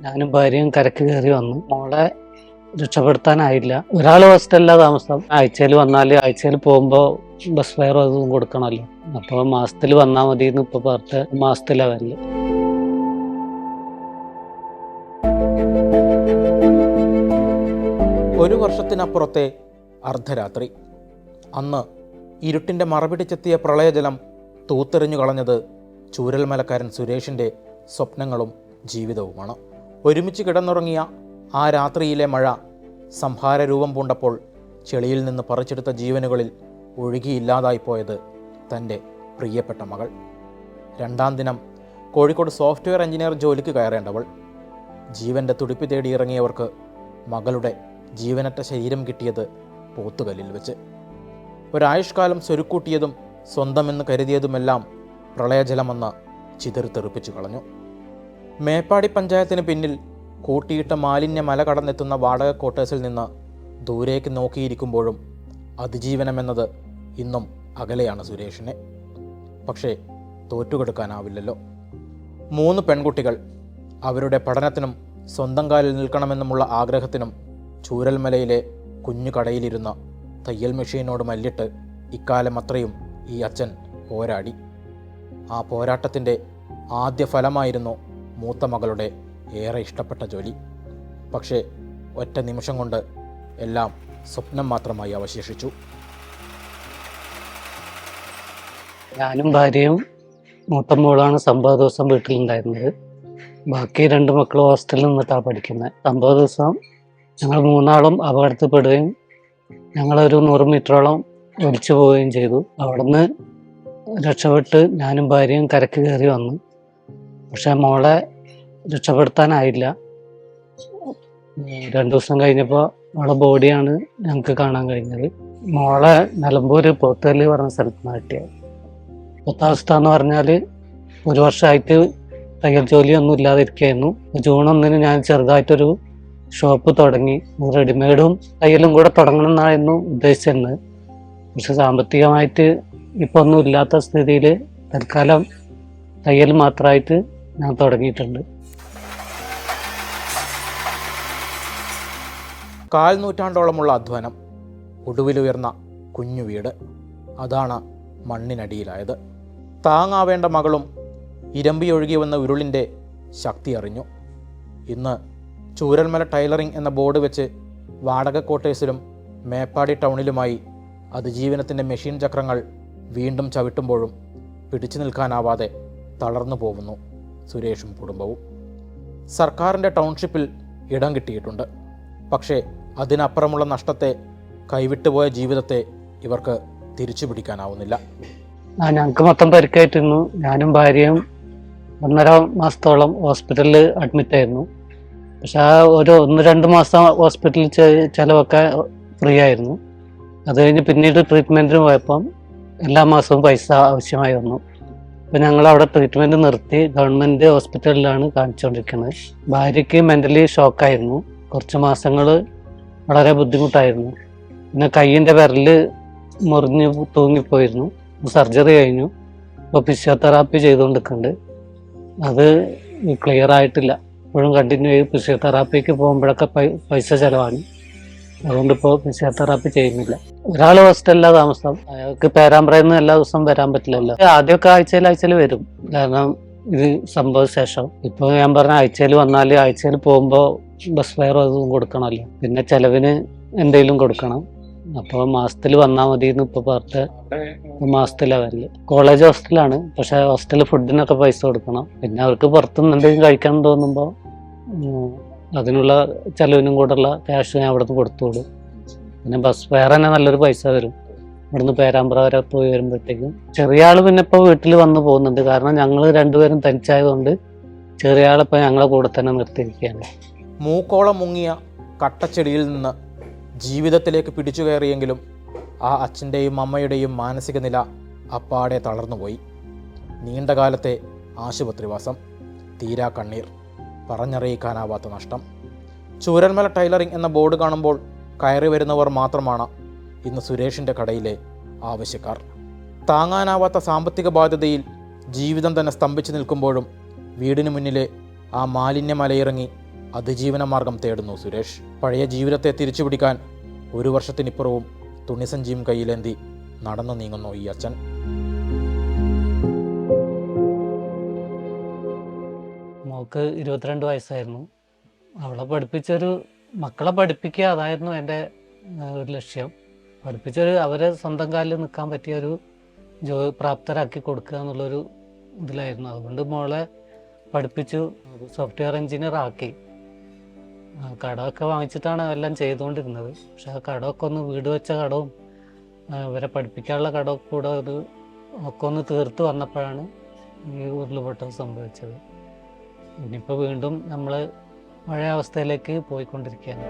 ഞാനും ഭാര്യയും കരക്ക് കയറി വന്നു. മോളെ രക്ഷപ്പെടുത്താനായില്ല. ഒരാൾ ഹോസ്റ്റലില്ല താമസം. ആഴ്ചയിൽ വന്നാൽ ആഴ്ചയിൽ പോകുമ്പോൾ ബസ് ഫെയർ അതും കൊടുക്കണമല്ലോ. അപ്പോൾ മാസത്തിൽ വന്നാൽ മതി എന്ന് ഇപ്പൊ പറഞ്ഞ മാസത്തിലാ വരൽ. ഒരു വർഷത്തിനപ്പുറത്തെ അർദ്ധരാത്രി. അന്ന് ഇരുട്ടിന്റെ മറപിടിച്ചെത്തിയ പ്രളയജലം തൂത്തെറിഞ്ഞു കളഞ്ഞത് ചൂരൽമലക്കാരൻ സുരേഷിന്റെ സ്വപ്നങ്ങളും ജീവിതവുമാണ്. ഒരുമിച്ച് കിടന്നുറങ്ങിയ ആ രാത്രിയിലെ മഴ സംഹാരരൂപം പൂണ്ടപ്പോൾ ചെളിയിൽ നിന്ന് പറിച്ചെടുത്ത ജീവനുകളിൽ ഒഴുകിയില്ലാതായിപ്പോയത് തന്റെ പ്രിയപ്പെട്ട മകൾ. രണ്ടാം ദിനം കോഴിക്കോട് സോഫ്റ്റ്വെയർ എഞ്ചിനീയർ ജോലിക്ക് കയറേണ്ടവൾ. ജീവന്റെ തുടിപ്പ് തേടി ഇറങ്ങിയവർക്ക് മകളുടെ ജീവനറ്റ ശരീരം കിട്ടിയത് പോത്തുകല്ലിൽ വെച്ച്. ഒരായുഷ്കാലം സ്വരുക്കൂട്ടിയതും സ്വന്തമെന്ന് കരുതിയതുമെല്ലാം പ്രളയജലമെന്ന് ചിതറിത്തെറിപ്പിച്ചു കളഞ്ഞു. മേപ്പാടി പഞ്ചായത്തിന് പിന്നിൽ കൂട്ടിയിട്ട മാലിന്യ മല കടന്നെത്തുന്ന വാടക ക്വാർട്ടേഴ്സിൽ നിന്ന് ദൂരേക്ക് നോക്കിയിരിക്കുമ്പോഴും അതിജീവനമെന്നത് ഇന്നും അകലെയാണ് സുരേഷിനെ. പക്ഷേ തോറ്റുകൊടുക്കാനാവില്ലല്ലോ. മൂന്ന് പെൺകുട്ടികൾ അവരുടെ പഠനത്തിനും സ്വന്തം കാലിൽ നിൽക്കണമെന്നുമുള്ള ആഗ്രഹത്തിനും ചൂരൽമലയിലെ കുഞ്ഞു കടയിലിരുന്ന തയ്യൽ മെഷീനോട് മല്ലിട്ട് ഇക്കാലം അത്രയും ഈ അച്ഛൻ പോരാടി. ആ പോരാട്ടത്തിന്റെ ആദ്യ ഫലമായിരുന്നു മൂത്ത മകളുടെ ഏറെ ഇഷ്ടപ്പെട്ട ജോലി. പക്ഷേ ഒറ്റ നിമിഷം കൊണ്ട് എല്ലാം സ്വപ്നം മാത്രമായി അവശേഷിച്ചു. ഞാനും ഭാര്യയും മൂത്ത മോളാണ് സംഭവ ദിവസം വീട്ടിലുണ്ടായിരുന്നത്. ബാക്കി രണ്ട് മക്കളും ഹോസ്റ്റലിൽ നിന്നിട്ടാണ് പഠിക്കുന്നത്. സംഭവ ദിവസം ഞങ്ങൾ മൂന്നാളും അപകടത്തിൽപ്പെടുകയും ഞങ്ങളൊരു നൂറ് മീറ്ററോളം ഒലിച്ചു പോവുകയും ചെയ്തു. അവിടുന്ന് രക്ഷപ്പെട്ട് ഞാനും ഭാര്യയും കരക്ക് കയറി വന്നു. പക്ഷെ മോളെ രക്ഷപ്പെടുത്താനായില്ല. രണ്ടു ദിവസം കഴിഞ്ഞപ്പോൾ മോളെ ബോഡിയാണ് ഞങ്ങൾക്ക് കാണാൻ കഴിഞ്ഞത്. മോളെ നിലമ്പൂര് പോത്തൽ പറഞ്ഞ സ്ഥലത്ത് നിന്ന് കിട്ടിയത് ഇപ്പോഴത്തെ അവസ്ഥ എന്ന് പറഞ്ഞാൽ ഒരു വർഷമായിട്ട് തയ്യൽ ജോലിയൊന്നും ഇല്ലാതിരിക്കുകയായിരുന്നു ജൂൺ ഒന്നിന് ഞാൻ ചെറുതായിട്ടൊരു ഷോപ്പ് തുടങ്ങി. റെഡിമെയ്ഡും തയ്യലും കൂടെ തുടങ്ങണം എന്നായിരുന്നു ഉദ്ദേശിച്ചിരുന്നത് പക്ഷെ സാമ്പത്തികമായിട്ട് ഇപ്പൊ ഒന്നും ഇല്ലാത്ത സ്ഥിതിയിൽ തൽക്കാലം തയ്യൽ മാത്രമായിട്ട് ഞാൻ തുടങ്ങിയിട്ടുണ്ട്. കാൽ നൂറ്റാണ്ടോളമുള്ള അധ്വാനം ഒടുവിലുയർന്ന കുഞ്ഞു വീട് അതാണ് മണ്ണിനടിയിലായത്. താങ്ങാവേണ്ട മകളും ഇരമ്പി ഒഴുകി വന്ന ഉരുളിന്റെ ശക്തി അറിഞ്ഞു. ഇന്ന് ചൂരൽമല ടൈലറിംഗ് എന്ന ബോർഡ് വെച്ച് വാടക ക്വാർട്ടേഴ്സിലും മേപ്പാടി ടൗണിലുമായി അതിജീവനത്തിന്റെ മെഷീൻ ചക്രങ്ങൾ വീണ്ടും ചവിട്ടുമ്പോഴും പിടിച്ചു നിൽക്കാനാവാതെ തളർന്നു പോകുന്നു. സുരേഷും കുടുംബവും. സർക്കാരിന്റെ ടൗൺഷിപ്പിൽ ഇടം കിട്ടിയിട്ടുണ്ട്. പക്ഷേ അതിനപ്പുറമുള്ള നഷ്ടത്തെ കൈവിട്ടുപോയ ജീവിതത്തെ ഇവർക്ക് തിരിച്ചു പിടിക്കാനാവുന്നില്ല ഞങ്ങൾക്ക് മൊത്തം പരിക്കായിട്ടിരുന്നു ഞാനും ഭാര്യയും ഒന്നര മാസത്തോളം ഹോസ്പിറ്റലിൽ അഡ്മിറ്റ് ആയിരുന്നു. പക്ഷെ ആ ഒരു ഒന്ന് രണ്ട് മാസം ഹോസ്പിറ്റലിൽ ചിലവൊക്കെ ഫ്രീ ആയിരുന്നു. അത് കഴിഞ്ഞ് പിന്നീട് ട്രീറ്റ്മെന്റിന് പോയപ്പം എല്ലാ മാസവും പൈസ ആവശ്യമായി വന്നു. അപ്പം ഞങ്ങൾ അവിടെ ട്രീറ്റ്മെന്റ് നിർത്തി ഗവൺമെന്റ് ഹോസ്പിറ്റലിലാണ് കാണിച്ചുകൊണ്ടിരിക്കുന്നത് ഭാര്യയ്ക്ക് മെന്റലി ഷോക്കായിരുന്നു കുറച്ച് മാസങ്ങൾ വളരെ ബുദ്ധിമുട്ടായിരുന്നു. പിന്നെ കയ്യിന്റെ വിരൽ മുറിഞ്ഞ് തൂങ്ങിപ്പോയിരുന്നു. സർജറി കഴിഞ്ഞു. ഇപ്പോൾ ഫിസിയോതെറാപ്പി ചെയ്തുകൊണ്ടിരിക്കുന്നുണ്ട് അത് ക്ലിയർ ആയിട്ടില്ല. ഇപ്പോഴും കണ്ടിന്യൂ ചെയ്ത് ഫിസിയോതെറാപ്പിക്ക് പോകുമ്പോഴൊക്കെ പൈസ ചിലവാണ്. അതുകൊണ്ട് ഇപ്പോൾ ഫിസിയോതെറാപ്പി ചെയ്യുന്നില്ല. ഒരാൾ ഹോസ്റ്റലിലാ താമസം. അയാൾക്ക് പേരാമ്പ്രയിൽ നിന്ന് എല്ലാ ദിവസവും വരാൻ പറ്റില്ലല്ലോ. ആദ്യമൊക്കെ ആഴ്ചയിൽ ആഴ്ചയിൽ വരും. കാരണം ഇത് സംഭവ ശേഷം. ഇപ്പോൾ ഞാൻ പറഞ്ഞ ആഴ്ചയിൽ വന്നാൽ ആഴ്ചയിൽ പോകുമ്പോൾ ബസ് ഫെയർ അതും കൊടുക്കണമല്ലോ. പിന്നെ ചെലവിന് എന്തെങ്കിലും കൊടുക്കണം. അപ്പോൾ മാസത്തിൽ വന്നാൽ മതി എന്ന് ഇപ്പോൾ പറഞ്ഞ മാസത്തിലാണ് വരൽ. കോളേജ് ഹോസ്റ്റലാണ് പക്ഷേ ഹോസ്റ്റലിൽ ഫുഡിനൊക്കെ പൈസ കൊടുക്കണം. പിന്നെ അവർക്ക് പുറത്തുനിന്ന് എന്തെങ്കിലും കഴിക്കാൻ തോന്നുമ്പോൾ അതിനുള്ള ചെലവിനും കൂടെയുള്ള ക്യാഷ് ഞാൻ അവിടുന്ന് കൊടുത്തോളൂ. പിന്നെ ബസ് ഫെയർ തന്നെ നല്ലൊരു പൈസ വരും ഇവിടുന്ന് പേരാമ്പ്ര വരെ പോയി വരുമ്പോഴത്തേക്കും. ചെറിയ ആൾ പിന്നെ ഇപ്പോൾ വീട്ടിൽ വന്ന് പോകുന്നുണ്ട്. കാരണം ഞങ്ങൾ രണ്ടുപേരും തനിച്ചായതുകൊണ്ട് ചെറിയ ആളിപ്പോൾ ഞങ്ങളെ കൂടെ തന്നെ നിർത്തിയിരിക്കുകയാണ്. മൂക്കോളം മുങ്ങിയ കട്ടച്ചെടിയിൽ നിന്ന് ജീവിതത്തിലേക്ക് പിടിച്ചു കയറിയെങ്കിലും ആ അച്ഛന്റെയും അമ്മയുടെയും മാനസിക നില അപ്പാടെ തളർന്നുപോയി. നീണ്ടകാലത്തെ ആശുപത്രിവാസം. തീരാ കണ്ണീർ. പറഞ്ഞറിയിക്കാനാവാത്ത നഷ്ടം. ചൂരന്മല ടൈലറിംഗ് എന്ന ബോർഡ് കാണുമ്പോൾ കയറി വരുന്നവർ മാത്രമാണ് ഇന്ന് സുരേഷിന്റെ കടയിലെ ആവശ്യക്കാർ. താങ്ങാനാവാത്ത സാമ്പത്തിക ബാധ്യതയിൽ ജീവിതം തന്നെ സ്തംഭിച്ചു നിൽക്കുമ്പോഴും വീടിന് മുന്നിലെ ആ മാലിന്യ മലയിറങ്ങി അതിജീവന മാർഗം തേടുന്നു സുരേഷ്. പഴയ ജീവിതത്തെ തിരിച്ചുപിടിക്കാൻ ഒരു വർഷത്തിനിപ്പുറവും തുണിസഞ്ചിയും കയ്യിലേന്തി നടന്നു നീങ്ങുന്നു ഈ അച്ഛൻ. മോൾക്ക് ഇരുപത്തിരണ്ട് വയസ്സായിരുന്നു. അവളെ പഠിപ്പിച്ചൊരു മക്കളെ പഠിപ്പിക്കുക അതായിരുന്നു എന്റെ ഒരു ലക്ഷ്യം. പഠിപ്പിച്ചൊരു അവരെ സ്വന്തം കാലിൽ നിൽക്കാൻ പറ്റിയ ഒരു ജോ പ്രാപ്തരാക്കി കൊടുക്കുക എന്നുള്ളൊരു ഇതിലായിരുന്നു. അതുകൊണ്ട് മോളെ പഠിപ്പിച്ചു സോഫ്റ്റ്വെയർ എഞ്ചിനീയർ ആക്കി. കടമൊക്കെ വാങ്ങിച്ചിട്ടാണ് എല്ലാം ചെയ്തുകൊണ്ടിരുന്നത്. പക്ഷെ ആ കടമൊക്കെ ഒന്ന് വീട് വെച്ച കടവും ഇവരെ പഠിപ്പിക്കാനുള്ള കടമൊക്കെ കൂടെ ഒരു ഒക്കെ ഒന്ന് തീർത്ത് വന്നപ്പോഴാണ് ഈ ഉരുൾപൊട്ടൽ സംഭവിച്ചത്. ഇനിയിപ്പോൾ വീണ്ടും നമ്മൾ പഴയ അവസ്ഥയിലേക്ക് പോയിക്കൊണ്ടിരിക്കുകയാണ്.